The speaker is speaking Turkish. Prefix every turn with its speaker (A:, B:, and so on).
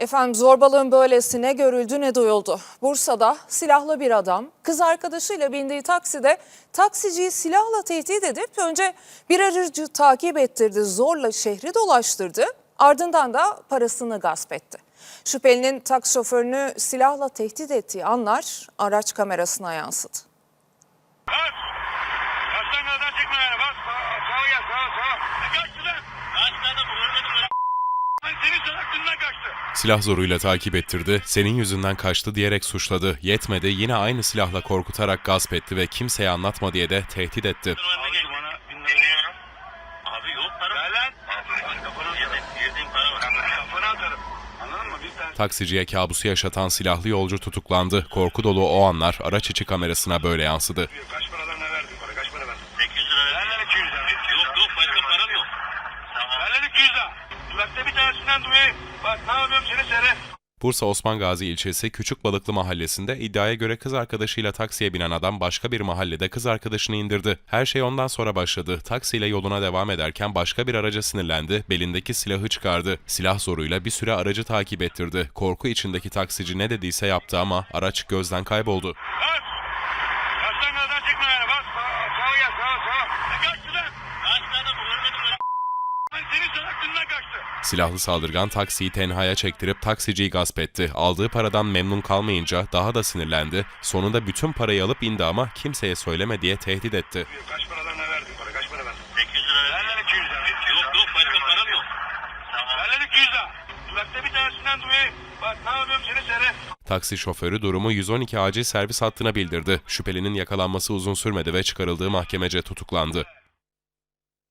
A: Efendim zorbalığın böylesi ne görüldü ne duyuldu. Bursa'da silahlı bir adam kız arkadaşıyla bindiği takside taksiciyi silahla tehdit edip önce bir aracı takip ettirdi, zorla şehri dolaştırdı. Ardından da parasını gasp etti. Şüphelinin taksi şoförünü silahla tehdit ettiği anlar araç kamerasına yansıdı.
B: Bas. Bastan gazdan çekme yani bas. Sağa, gel sağa sağa. Kaçtı lan. Kaçtı bu görmedim ben. Ben senin salaklığından kaçtı.
C: Silah zoruyla takip ettirdi, senin yüzünden kaçtı diyerek suçladı. Yetmedi yine aynı silahla korkutarak gasp etti ve kimseye anlatma diye de tehdit etti. Taksiciye kabusu yaşatan silahlı yolcu tutuklandı. Korku dolu o anlar araç içi kamerasına böyle yansıdı.
B: Kaç paradan ne verdin para? Kaç para verdin? 800 lira. Ver lan 200 lira. Yok yok başka param yok. Tamam. Ver lan 200 lira. Kulakta bir tanesinden duyayım. Bak ne yapıyorum seni seyret.
C: Bursa Osman Gazi ilçesi Küçük Balıklı mahallesinde iddiaya göre kız arkadaşıyla taksiye binen adam başka bir mahallede kız arkadaşını indirdi. Her şey ondan sonra başladı. Taksiyle yoluna devam ederken başka bir araca sinirlendi, belindeki silahı çıkardı. Silah zoruyla bir süre aracı takip ettirdi. Korku içindeki taksici ne dediyse yaptı ama araç gözden kayboldu.
B: Bas. Bastan gazdan çekme yani bas. Sağa, sağa gel sağa sağa. E, kaçtı lan. Kaçtı bu görmedim ben. Ben senin salaklığından kaçtı.
C: Silahlı saldırgan taksiyi tenhaya çektirip taksiciyi gasp etti. Aldığı paradan memnun kalmayınca daha da sinirlendi. Sonunda bütün parayı alıp indi ama kimseye söyleme diye tehdit etti.
B: Kaç paradan ne verdin para? Kaç para verdin? 800 lira. Ver lan 200 lira. Yok yok başka param yok. Tamam. Ver lan 200 lira. Kulakta bir tanesinden duyayım. Bak ne yapıyorum seni seyret.
C: Taksi şoförü durumu 112 acil servis hattına bildirdi. Şüphelinin yakalanması uzun sürmedi ve çıkarıldığı mahkemece tutuklandı.